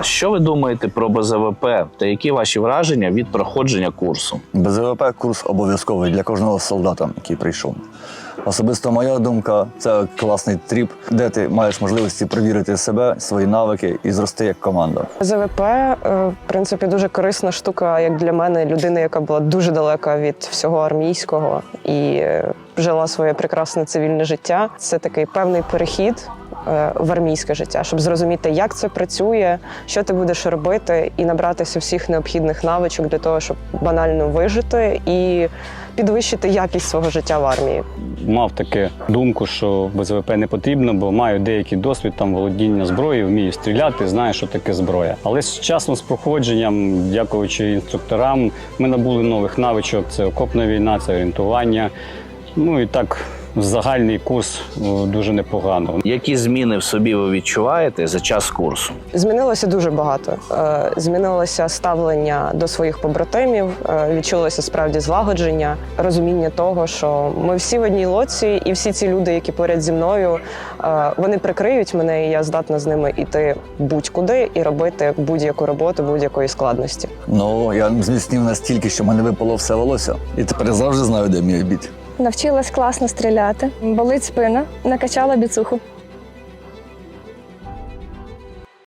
Що ви думаєте про БЗВП та які ваші враження від проходження курсу? БЗВП курс обов'язковий для кожного солдата, який прийшов. Особисто моя думка це класний тріп, де ти маєш можливості перевірити себе, свої навики і зрости як команда. ЗВП, е, в принципі, дуже корисна штука, як для мене, людини, яка була дуже далека від всього армійського і е, жила своє прекрасне цивільне життя. Це такий певний перехід в армійське життя, щоб зрозуміти, як це працює, що ти будеш робити, і набратися всіх необхідних навичок для того, щоб банально вижити і підвищити якість свого життя в армії. мав таке думку, що БЗВП не потрібно, бо маю деякий досвід там володіння зброєю, вмію стріляти, знаю, що таке зброя. Але з часом, з проходженням, дякуючи інструкторам, ми набули нових навичок: це окопна війна, це орієнтування. Ну і так, загальний курс дуже непогано. Які зміни в собі ви відчуваєте за час курсу? Змінилося дуже багато. Е, Змінилося ставлення до своїх побратимів, е, відчулося справді злагодження, розуміння того, що ми всі в одній лоці, і всі ці люди, які поряд зі мною, е, вони прикриють мене, і я здатна з ними йти будь-куди і робити будь-яку роботу будь-якої складності. Ну я зміцнів настільки, що мене випало все волосся. І тепер я завжди знаю, де мій обід. Навчилась класно стріляти, болить спина, накачала біцуху.